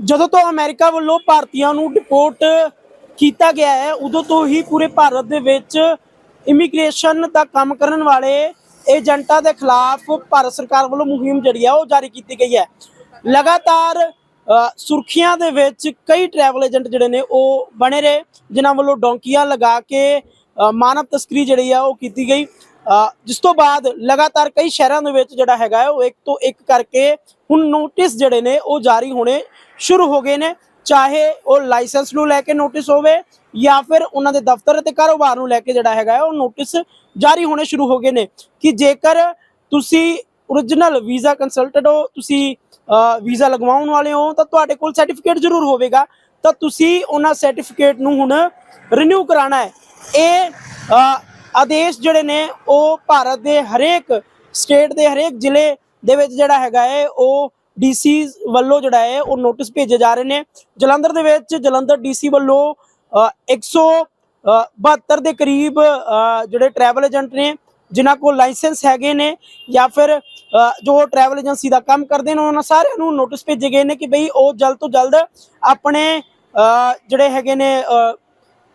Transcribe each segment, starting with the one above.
ਜਦੋਂ ਤੋਂ ਅਮਰੀਕਾ ਵੱਲੋਂ ਭਾਰਤੀਆਂ ਨੂੰ ਡਿਪੋਰਟ ਕੀਤਾ ਗਿਆ ਹੈ, ਉਦੋਂ ਤੋਂ ਹੀ ਪੂਰੇ ਭਾਰਤ ਦੇ ਵਿੱਚ ਇਮੀਗ੍ਰੇਸ਼ਨ ਦਾ ਕੰਮ ਕਰਨ ਵਾਲੇ ਏਜੰਟਾਂ ਦੇ ਖਿਲਾਫ ਭਾਰਤ ਸਰਕਾਰ ਵੱਲੋਂ ਮੁਹਿੰਮ ਜਿਹੜੀ ਹੈ ਉਹ ਜਾਰੀ ਕੀਤੀ ਗਈ ਹੈ। ਲਗਾਤਾਰ ਸੁਰਖੀਆਂ ਦੇ ਵਿੱਚ ਕਈ ਟਰੈਵਲ ਏਜੰਟ ਜਿਹੜੇ ਨੇ ਉਹ ਬਣੇ ਰਹੇ, ਜਿਨ੍ਹਾਂ ਵੱਲੋਂ ਡੌਂਕੀਆਂ ਲਗਾ ਕੇ ਮਾਨਵ ਤਸਕਰੀ ਜਿਹੜੀ ਆ ਉਹ ਕੀਤੀ ਗਈ। ਜਿਸ ਤੋਂ ਬਾਅਦ ਲਗਾਤਾਰ ਕਈ ਸ਼ਹਿਰਾਂ ਦੇ ਵਿੱਚ ਜਿਹੜਾ ਹੈਗਾ ਉਹ ਇੱਕ ਤੋਂ ਇੱਕ ਕਰਕੇ ਹੁਣ ਨੋਟਿਸ ਜਿਹੜੇ ਨੇ ਉਹ ਜਾਰੀ ਹੋਣੇ ਸ਼ੁਰੂ ਹੋ ਗਏ ਨੇ, ਚਾਹੇ ਉਹ ਲਾਇਸੈਂਸ ਨੂੰ ਲੈ ਕੇ ਨੋਟਿਸ ਹੋਵੇ ਜਾਂ ਫਿਰ ਉਹਨਾਂ ਦੇ ਦਫ਼ਤਰ ਅਤੇ ਕਾਰੋਬਾਰ ਨੂੰ ਲੈ ਕੇ ਜਿਹੜਾ ਹੈਗਾ ਉਹ ਨੋਟਿਸ ਜਾਰੀ ਹੋਣੇ ਸ਼ੁਰੂ ਹੋ ਗਏ ਨੇ ਕਿ ਜੇਕਰ ਤੁਸੀਂ origignal ਵੀਜ਼ਾ ਕੰਸਲਟੈਂਟ ਹੋ, ਤੁਸੀਂ ਵੀਜ਼ਾ ਲਗਵਾਉਣ ਵਾਲੇ ਹੋ, ਤਾਂ ਤੁਹਾਡੇ ਕੋਲ ਸਰਟੀਫਿਕੇਟ ਜ਼ਰੂਰ ਹੋਵੇਗਾ, ਤਾਂ ਤੁਸੀਂ ਉਹਨਾਂ ਸਰਟੀਫਿਕੇਟ ਨੂੰ ਹੁਣ ਰੀਨਿਊ ਕਰਾਉਣਾ ਹੈ। ਇਹ ਆਦੇਸ਼ ਜਿਹੜੇ ਨੇ, ਉਹ ਭਾਰਤ ਦੇ ਹਰੇਕ ਸਟੇਟ ਦੇ ਹਰੇਕ ਜ਼ਿਲ੍ਹੇ ਦੇ ਵਿੱਚ ਜਿਹੜਾ ਹੈਗਾ ਹੈ, ਉਹ ਡੀਸੀ ਵੱਲੋਂ ਜਿਹੜਾ ਹੈ ਉਹ ਨੋਟਿਸ ਭੇਜੇ ਜਾ ਰਹੇ ਨੇ। ਜਲੰਧਰ ਦੇ ਵਿੱਚ ਜਲੰਧਰ ਡੀਸੀ ਵੱਲੋਂ ਅ, 172 ਦੇ ਕਰੀਬ ਜਿਹੜੇ ਟਰੈਵਲ ਏਜੰਟ ਨੇ ਜਿਨ੍ਹਾਂ ਕੋਲ ਲਾਇਸੈਂਸ ਹੈਗੇ ਨੇ ਜਾਂ ਫਿਰ ਜੋ ਟਰੈਵਲ ਏਜੰਸੀ ਦਾ ਕੰਮ ਕਰਦੇ ਨੇ ਉਹਨਾਂ ਸਾਰਿਆਂ ਨੂੰ ਨੋਟਿਸ ਭੇਜੇ ਗਏ ਨੇ ਕਿ ਬਈ ਉਹ ਜਲਦ ਤੋਂ ਜਲਦ ਆਪਣੇ ਜਿਹੜੇ ਹੈਗੇ ਨੇ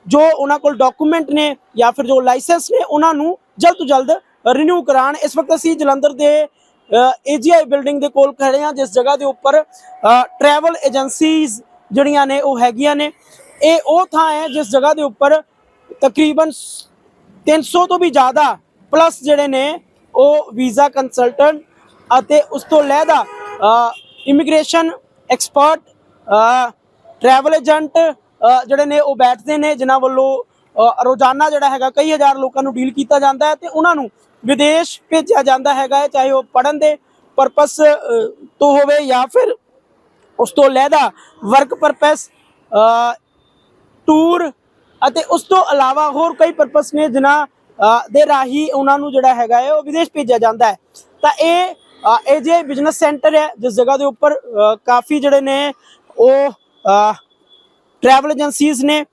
ਜੋ ਉਹਨਾਂ ਕੋਲ ਡਾਕੂਮੈਂਟ ਨੇ ਜਾਂ ਫਿਰ ਜੋ ਲਾਇਸੈਂਸ ਨੇ ਉਹਨਾਂ ਨੂੰ ਜਲਦ ਤੋਂ ਜਲਦ ਰੀਨਿਊ ਕਰਾਉਣ। ਇਸ ਵਕਤ ਅਸੀਂ ਜਲੰਧਰ ਦੇ ਏਜੀਆਈ ਬਿਲਡਿੰਗ ਦੇ ਕੋਲ ਖੜੇ ਹਾਂ, ਜਿਸ ਜਗ੍ਹਾ ਦੇ ਉੱਪਰ ਟਰੈਵਲ ਏਜੰਸੀਜ਼ ਜਿਹੜੀਆਂ ਨੇ, ਉਹ ਹੈਗੀਆਂ ਨੇ। ਇਹ ਉਹ ਥਾਂ ਹੈ ਜਿਸ ਜਗ੍ਹਾ ਦੇ ਉੱਪਰ ਤਕਰੀਬਨ 300 ਤੋਂ ਵੀ ਜ਼ਿਆਦਾ ਪਲੱਸ ਜਿਹੜੇ ਨੇ, ਉਹ ਵੀਜ਼ਾ ਕੰਸਲਟੈਂਟ ਅਤੇ ਉਸ ਤੋਂ ਲੈਦਾ ਇਮੀਗ੍ਰੇਸ਼ਨ ਐਕਸਪਰਟ ਟਰੈਵਲ ਏਜੰਟ ਜਿਹੜੇ ਨੇ, ਉਹ ਬੈਠਦੇ ਨੇ, ਜਿਨ੍ਹਾਂ ਵੱਲੋਂ ਰੋਜ਼ਾਨਾ ਜਿਹੜਾ ਹੈਗਾ, ਕਈ ਹਜ਼ਾਰ ਲੋਕਾਂ ਨੂੰ ਡੀਲ ਕੀਤਾ ਜਾਂਦਾ ਹੈ ਤੇ ਉਹਨਾਂ ਨੂੰ ਵਿਦੇਸ਼ ਭੇਜਿਆ ਜਾਂਦਾ ਹੈਗਾ ਹੈ, ਚਾਹੇ ਉਹ ਪੜਨ ਦੇ ਪਰਪਸ ਤੋਂ ਹੋਵੇ ਜਾਂ ਫਿਰ ਉਸ ਤੋਂ ਲਹਿਦਾ ਵਰਕ ਪਰਪਸ ਟੂਰ ਅਤੇ ਉਸ ਤੋਂ ਇਲਾਵਾ ਹੋਰ ਕਈ ਪਰਪਸ ਨੇ ਜਿਨ੍ਹਾਂ ਦੇ ਰਾਹੀਂ ਉਹਨਾਂ ਨੂੰ ਜਿਹੜਾ ਹੈਗਾ ਹੈ, ਉਹ ਵਿਦੇਸ਼ ਭੇਜਿਆ ਜਾਂਦਾ ਹੈ। ਤਾਂ ਇਹ ਇਹ ਜੇ ਬਿਜ਼ਨਸ ਸੈਂਟਰ ਹੈ, ਜਿਸ ਜਗ੍ਹਾ ਦੇ ਉੱਪਰ ਕਾਫੀ ਜਿਹੜੇ ਨੇ ਉਹ ਟਰੈਵਲ ਏਜੰਸੀਜ਼ ਨੇ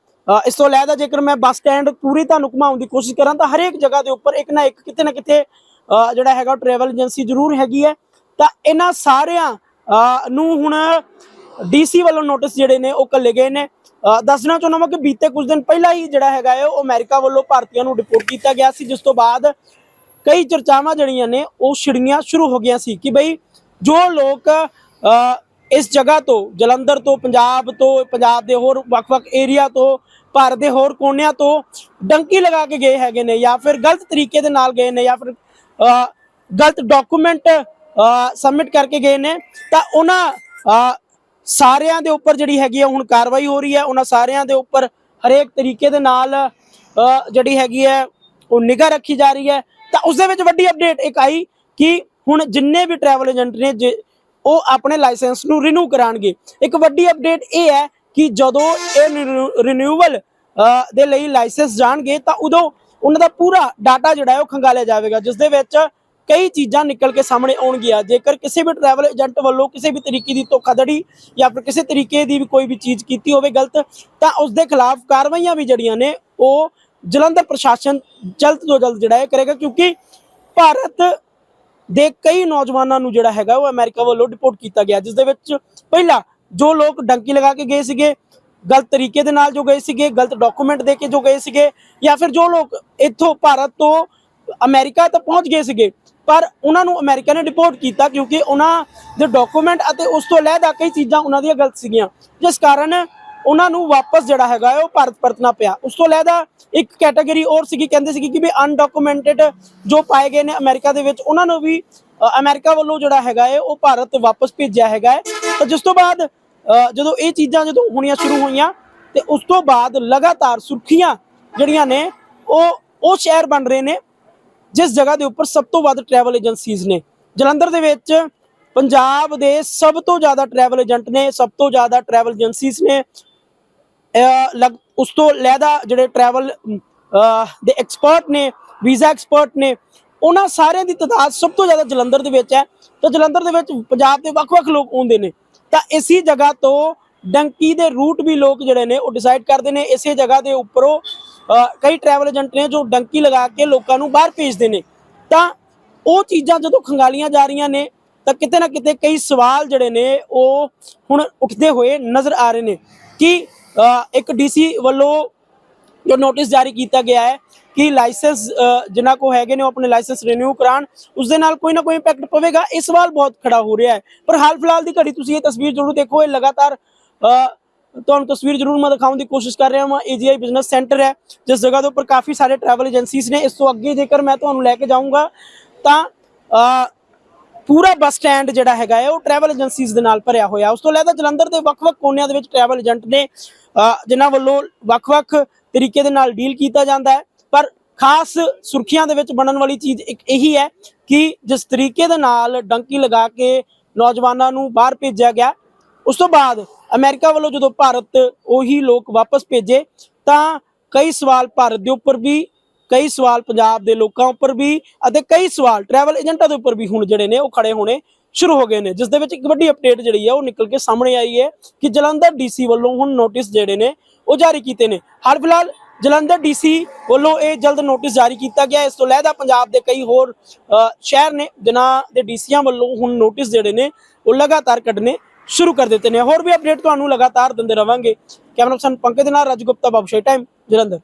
ਇਸ ਤੋਂ ਇਲਾਵਾ ਜੇਕਰ ਮੈਂ ਬੱਸ ਸਟੈਂਡ ਪੂਰੀ ਤੁਹਾਨੂੰ ਘੁਮਾਉਣ ਦੀ ਕੋਸ਼ਿਸ਼ ਕਰਾਂ ਤਾਂ ਹਰੇਕ ਜਗ੍ਹਾ ਦੇ ਉੱਪਰ ਇੱਕ ਨਾ ਇੱਕ ਕਿਤੇ ਨਾ ਕਿਤੇ ਜਿਹੜਾ ਹੈਗਾ ਟਰੈਵਲ ਏਜੰਸੀ ਜ਼ਰੂਰ ਹੈਗੀ ਹੈ। ਤਾਂ ਇਹਨਾਂ ਸਾਰਿਆਂ ਨੂੰ ਹੁਣ ਡੀਸੀ ਵੱਲੋਂ ਨੋਟਿਸ ਜਿਹੜੇ ਨੇ ਉਹ ਕੱਲੇ ਗਏ ਨੇ। ਦੱਸਣਾ ਚਾਹੁੰਦਾ ਹਾਂ ਕਿ ਬੀਤੇ ਕੁਝ ਦਿਨ ਪਹਿਲਾਂ ਹੀ ਜਿਹੜਾ ਹੈਗਾ ਹੈ, ਉਹ ਅਮਰੀਕਾ ਵੱਲੋਂ ਭਾਰਤੀਆਂ ਨੂੰ ਡਿਪੋਰਟ ਕੀਤਾ ਗਿਆ ਸੀ, ਜਿਸ ਤੋਂ ਬਾਅਦ ਕਈ ਚਰਚਾਵਾਂ ਜਿਹੜੀਆਂ ਨੇ ਉਹ ਛਿੜੀਆਂ ਸ਼ੁਰੂ ਹੋ ਗਈਆਂ ਸੀ ਕਿ ਬਈ ਜੋ ਲੋਕ ਇਸ ਜਗ੍ਹਾ ਤੋਂ, ਜਲੰਧਰ ਤੋਂ, ਪੰਜਾਬ ਤੋਂ, ਪੰਜਾਬ ਦੇ ਹੋਰ ਵੱਖ-ਵੱਖ ਏਰੀਆ ਤੋਂ, ਭਾਰਤ ਦੇ ਹੋਰ ਕੋਨਿਆਂ ਤੋਂ ਡੰਕੀ ਲਗਾ ਕੇ ਗਏ ਹੈਗੇ ਨੇ ਜਾਂ ਫਿਰ ਗਲਤ ਤਰੀਕੇ ਦੇ ਨਾਲ ਗਏ ਨੇ ਜਾਂ ਫਿਰ ਗਲਤ ਡਾਕੂਮੈਂਟ ਸਬਮਿਟ ਕਰਕੇ ਗਏ ਨੇ, ਤਾਂ ਉਹਨਾਂ ਸਾਰਿਆਂ ਦੇ ਉੱਪਰ ਜਿਹੜੀ ਹੈਗੀ ਆ ਹੁਣ ਕਾਰਵਾਈ ਹੋ ਰਹੀ ਹੈ, ਉਹਨਾਂ ਸਾਰਿਆਂ ਦੇ ਉੱਪਰ ਹਰੇਕ ਤਰੀਕੇ ਦੇ ਨਾਲ ਜਿਹੜੀ ਹੈਗੀ ਹੈ, ਉਹ ਨਿਗਾਹ ਰੱਖੀ ਜਾ ਰਹੀ ਹੈ। ਤਾਂ ਉਸ ਦੇ ਵਿੱਚ ਵੱਡੀ ਅਪਡੇਟ ਇੱਕ ਆਈ ਕਿ ਹੁਣ ਜਿੰਨੇ ਵੀ ਟਰੈਵਲ ਏਜੰਟ ਨੇ, ਜੇ ਉਹ ਆਪਣੇ ਲਾਇਸੈਂਸ ਨੂੰ ਰੀਨਿਊ ਕਰਾਣਗੇ। ਇੱਕ ਵੱਡੀ ਅਪਡੇਟ ਇਹ ਹੈ ਕਿ ਜਦੋਂ ਇਹ ਰੀਨਿਊਵਲ ਦੇ ਲਈ ਲਾਇਸੈਂਸ ਜਾਣਗੇ ਤਾਂ ਉਦੋਂ ਉਹਨਾਂ ਦਾ ਪੂਰਾ ਡਾਟਾ ਜਿਹੜਾ ਹੈ ਉਹ ਖੰਗਾਲਿਆ ਜਾਵੇਗਾ ਜਿਸ ਦੇ ਵਿੱਚ ਕਈ ਚੀਜ਼ਾਂ ਨਿਕਲ ਕੇ ਸਾਹਮਣੇ ਆਉਣਗੀਆਂ। ਜੇਕਰ ਕਿਸੇ ਵੀ ਟਰੈਵਲ ਏਜੰਟ ਵੱਲੋਂ ਕਿਸੇ ਵੀ ਤਰੀਕੇ ਦੀ ਧੋਖਾਧੜੀ ਜਾਂ ਫਿਰ ਕਿਸੇ ਤਰੀਕੇ ਦੀ ਵੀ ਕੋਈ ਵੀ ਚੀਜ਼ ਕੀਤੀ ਹੋਵੇ ਗਲਤ, ਤਾਂ ਉਸ ਦੇ ਖਿਲਾਫ ਕਾਰਵਾਈਆਂ ਵੀ ਜਿਹੜੀਆਂ ਨੇ, ਉਹ ਜਲੰਧਰ ਪ੍ਰਸ਼ਾਸਨ ਜਲਦ ਤੋਂ ਜਲਦ ਜਿਹੜਾ ਹੈ ਕਰੇਗਾ, ਕਿਉਂਕਿ ਭਾਰਤ ਦੇ ਕਈ ਨੌਜਵਾਨਾਂ ਨੂੰ ਜਿਹੜਾ ਹੈਗਾ ਉਹ ਅਮਰੀਕਾ ਵੱਲੋਂ ਡਿਪੋਰਟ ਕੀਤਾ ਗਿਆ ਜਿਸ ਦੇ ਵਿੱਚ ਪਹਿਲਾਂ ਜੋ ਲੋਕ ਡੰਕੀ ਲਗਾ ਕੇ ਗਏ ਸੀਗੇ, ਗਲਤ ਤਰੀਕੇ ਦੇ ਨਾਲ ਜੋ ਗਏ ਸੀਗੇ, ਗਲਤ ਡਾਕੂਮੈਂਟ ਦੇ ਕੇ ਜੋ ਗਏ ਸੀਗੇ, ਜਾਂ ਫਿਰ ਜੋ ਲੋਕ ਇੱਥੋਂ ਭਾਰਤ ਤੋਂ ਅਮਰੀਕਾ ਤੱਕ ਪਹੁੰਚ ਗਏ ਸੀਗੇ, ਪਰ ਉਹਨਾਂ ਨੂੰ ਅਮਰੀਕਾ ਨੇ ਡਿਪੋਰਟ ਕੀਤਾ ਕਿਉਂਕਿ ਉਹਨਾਂ ਦੇ ਡਾਕੂਮੈਂਟ ਅਤੇ ਉਸ ਤੋਂ ਇਲਾਵਾ ਕਈ ਚੀਜ਼ਾਂ ਉਹਨਾਂ ਦੀਆਂ ਗਲਤ ਸੀਗੀਆਂ, ਜਿਸ ਕਾਰਨ ਉਹਨਾਂ ਨੂੰ ਵਾਪਸ ਜਿਹੜਾ ਹੈਗਾ ਉਹ ਭਾਰਤ ਪਰਤਣਾ ਪਿਆ। ਉਸ ਤੋਂ ਇਲਾਵਾ ਇੱਕ ਕੈਟਾਗਰੀ ਹੋਰ ਸੀਗੀ ਕਹਿੰਦੇ ਸੀਗੀ ਕਿ ਵੀ ਅਨਡਾਕੂਮੈਂਟਡ ਜੋ ਪਾਏ ਗਏ ਨੇ ਅਮਰੀਕਾ ਦੇ ਵਿੱਚ ਉਹਨਾਂ ਨੂੰ ਵੀ ਅ, ਅਮਰੀਕਾ ਵੱਲੋਂ ਜਿਹੜਾ ਹੈਗਾ ਹੈ ਉਹ ਭਾਰਤ ਵਾਪਸ ਭੇਜਿਆ ਹੈਗਾ ਹੈ। ਤਾਂ ਜਿਸ ਤੋਂ ਬਾਅਦ ਜਦੋਂ ਇਹ ਚੀਜ਼ਾਂ ਜਦੋਂ ਹੋਣੀਆਂ ਸ਼ੁਰੂ ਹੋਈਆਂ ਤੇ ਉਸ ਤੋਂ ਬਾਅਦ ਲਗਾਤਾਰ ਸੁਰਖੀਆਂ ਜਿਹੜੀਆਂ ਨੇ ਉਹ ਉਹ ਸ਼ਹਿਰ ਬਣ ਰਹੇ ਨੇ ਜਿਸ ਜਗ੍ਹਾ ਦੇ ਉੱਪਰ ਸਭ ਤੋਂ ਵੱਧ ਟਰੈਵਲ ਏਜੰਸੀਜ਼ ਨੇ। ਜਲੰਧਰ ਦੇ ਵਿੱਚ ਪੰਜਾਬ ਦੇ ਸਭ ਤੋਂ ਜ਼ਿਆਦਾ ਟਰੈਵਲ ਏਜੰਟ ਨੇ ਸਭ ਤੋਂ ਜ਼ਿਆਦਾ ਟਰੈਵਲ ਏਜੰਸੀਜ਼ ਨੇ ਉਸ ਤੋਂ ਲਹਿਦਾ ਜਿਹੜੇ ਟਰੈਵਲ ਦੇ ਐਕਸਪਰਟ ਨੇ ਵੀਜ਼ਾ ਐਕਸਪਰਟ ਨੇ, ਉਹਨਾਂ ਸਾਰਿਆਂ ਦੀ ਤਾਦਾਦ ਸਭ ਤੋਂ ਜ਼ਿਆਦਾ ਜਲੰਧਰ ਦੇ ਵਿੱਚ ਹੈ। ਤਾਂ ਜਲੰਧਰ ਦੇ ਵਿੱਚ ਪੰਜਾਬ ਦੇ ਵੱਖ-ਵੱਖ ਲੋਕ ਆਉਂਦੇ ਨੇ। ਤਾਂ ਇਸੀ ਜਗ੍ਹਾ ਤੋਂ ਡੰਕੀ ਦੇ ਰੂਟ ਵੀ ਲੋਕ ਜਿਹੜੇ ਨੇ, ਉਹ ਡਿਸਾਈਡ ਕਰਦੇ ਨੇ। ਇਸੇ ਜਗ੍ਹਾ ਦੇ ਉੱਪਰੋਂ ਕਈ ਟਰੈਵਲ ਏਜੰਟ ਨੇ ਜੋ ਡੰਕੀ ਲਗਾ ਕੇ ਲੋਕਾਂ ਨੂੰ ਬਾਹਰ ਭੇਜਦੇ ਨੇ। ਤਾਂ ਉਹ ਚੀਜ਼ਾਂ ਜਦੋਂ ਖੰਗਾਲੀਆਂ ਜਾ ਰਹੀਆਂ ਨੇ, ਤਾਂ ਕਿਤੇ ਨਾ ਕਿਤੇ ਕਈ ਸਵਾਲ ਜਿਹੜੇ ਨੇ, ਉਹ ਹੁਣ ਉੱਠਦੇ ਹੋਏ ਨਜ਼ਰ ਆ ਰਹੇ ਨੇ ਕਿ ਇੱਕ ਡੀਸੀ ਵੱਲੋਂ ਜੋ ਨੋਟਿਸ ਜਾਰੀ ਕੀਤਾ ਗਿਆ ਹੈ ਕਿ ਲਾਇਸੈਂਸ ਜਿਨ੍ਹਾਂ ਕੋ ਹੈਗੇ ਨੇ ਉਹ ਆਪਣੇ ਲਾਇਸੈਂਸ ਰੀਨਿਊ ਕਰਾਉਣ ਉਸ ਦੇ ਨਾਲ ਕੋਈ ਨਾ ਕੋਈ ਇੰਪੈਕਟ ਪਵੇਗਾ। ਇਹ ਸਵਾਲ ਬਹੁਤ ਖੜਾ ਹੋ ਰਿਹਾ ਹੈ। ਪਰ ਹਾਲ ਫਿਲਹਾਲ ਦੀ ਘੜੀ ਤੁਸੀਂ ਇਹ ਤਸਵੀਰ ਜ਼ਰੂਰ ਦੇਖੋ, ਇਹ ਲਗਾਤਾਰ ਤੁਹਾਨੂੰ ਤਸਵੀਰ ਜ਼ਰੂਰ ਮੈਂ ਦਿਖਾਉਣ ਦੀ ਕੋਸ਼ਿਸ਼ ਕਰ ਰਿਹਾ ਹਾਂ ਏਜੀਆਈ ਬਿਜ਼ਨਸ ਸੈਂਟਰ ਹੈ, ਜਿਸ ਜਗ੍ਹਾ ਦੇ ਉੱਪਰ ਕਾਫੀ ਸਾਰੇ ਟਰੈਵਲ ਏਜੰਸੀਜ਼ ਨੇ। ਇਸ ਤੋਂ ਅੱਗੇ ਜੇਕਰ ਮੈਂ ਤੁਹਾਨੂੰ ਲੈ ਕੇ ਜਾਊਂਗਾ, ਤਾਂ ਪੂਰਾ ਬੱਸ ਸਟੈਂਡ ਜਿਹੜਾ ਹੈਗਾ ਹੈ ਉਹ ਟਰੈਵਲ ਏਜੰਸੀਜ਼ ਦੇ ਨਾਲ ਭਰਿਆ ਹੋਇਆ। ਉਸ ਤੋਂ ਇਲਾਵਾ ਜਲੰਧਰ ਦੇ ਵੱਖ-ਵੱਖ ਕੋਨਿਆਂ ਦੇ ਵਿੱਚ ਟਰੈਵਲ ਏਜੰਟ ਨੇ ਅ, ਜਿਨ੍ਹਾਂ ਵੱਲੋਂ ਵੱਖ-ਵੱਖ ਤਰੀਕੇ ਦੇ ਨਾਲ ਡੀਲ ਕੀਤਾ ਜਾਂਦਾ ਹੈ। ਪਰ ਖਾਸ ਸੁਰਖੀਆਂ ਦੇ ਵਿੱਚ ਬਣਨ ਵਾਲੀ ਚੀਜ਼ ਇੱਕ ਇਹੀ ਹੈ ਕਿ ਜਿਸ ਤਰੀਕੇ ਦੇ ਨਾਲ ਡੰਕੀ ਲਗਾ ਕੇ ਨੌਜਵਾਨਾਂ ਨੂੰ ਬਾਹਰ ਭੇਜਿਆ ਗਿਆ ਉਸ ਤੋਂ ਬਾਅਦ ਅਮਰੀਕਾ ਵੱਲੋਂ ਜਦੋਂ ਭਾਰਤ ਉਹੀ ਲੋਕ ਵਾਪਸ ਭੇਜੇ ਤਾਂ ਕਈ ਸਵਾਲ ਭਾਰਤ ਦੇ ਉੱਪਰ ਵੀ ਕਈ ਸਵਾਲ ਪੰਜਾਬ ਦੇ ਲੋਕਾਂ ਉੱਪਰ ਵੀ ਅਤੇ ਕਈ ਸਵਾਲ ਟਰੈਵਲ ਏਜੰਟਾਂ ਦੇ ਉੱਪਰ ਵੀ ਹੁਣ ਜਿਹੜੇ ਨੇ ਉਹ ਖੜੇ ਹੋਣੇ ਸ਼ੁਰੂ ਹੋ ਗਏ ਨੇ ਜਿਸ ਦੇ ਵਿੱਚ ਇੱਕ ਵੱਡੀ ਅਪਡੇਟ ਜਿਹੜੀ ਹੈ ਉਹ ਨਿਕਲ ਕੇ ਸਾਹਮਣੇ ਆਈ ਹੈ ਕਿ ਜਲੰਧਰ ਡੀਸੀ ਵੱਲੋਂ ਹੁਣ ਨੋਟਿਸ ਜਿਹੜੇ ਨੇ ਉਹ ਜਾਰੀ ਕੀਤੇ ਨੇ। ਹਾਲ ਫਿਲਹਾਲ ਜਲੰਧਰ ਡੀਸੀ ਵੱਲੋਂ ਇਹ ਜਲਦ ਨੋਟਿਸ ਜਾਰੀ ਕੀਤਾ ਗਿਆ। ਇਸ ਤੋਂ ਲਹਿਦਾ ਪੰਜਾਬ ਦੇ ਕਈ ਹੋਰ ਸ਼ਹਿਰ ਨੇ ਜਿਨ੍ਹਾਂ ਦੇ ਡੀਸੀਆਂ ਵੱਲੋਂ ਹੁਣ ਨੋਟਿਸ ਜਿਹੜੇ ਨੇ ਉਹ ਲਗਾਤਾਰ ਕੱਢਨੇ ਸ਼ੁਰੂ ਕਰ ਦਿੱਤੇ ਨੇ। ਹੋਰ ਵੀ ਅਪਡੇਟ ਤੁਹਾਨੂੰ ਲਗਾਤਾਰ ਦਿੰਦੇ ਰਵਾਂਗੇ। ਕੈਮਰਾ ਪਰਸਨ ਪੰਕਜ ਦੇ ਨਾਲ ਰਾਜੂ ਗੁਪਤਾ, ਬਾਬੂ ਸ਼ੇ ਟਾਈਮ ਜਲੰਧਰ।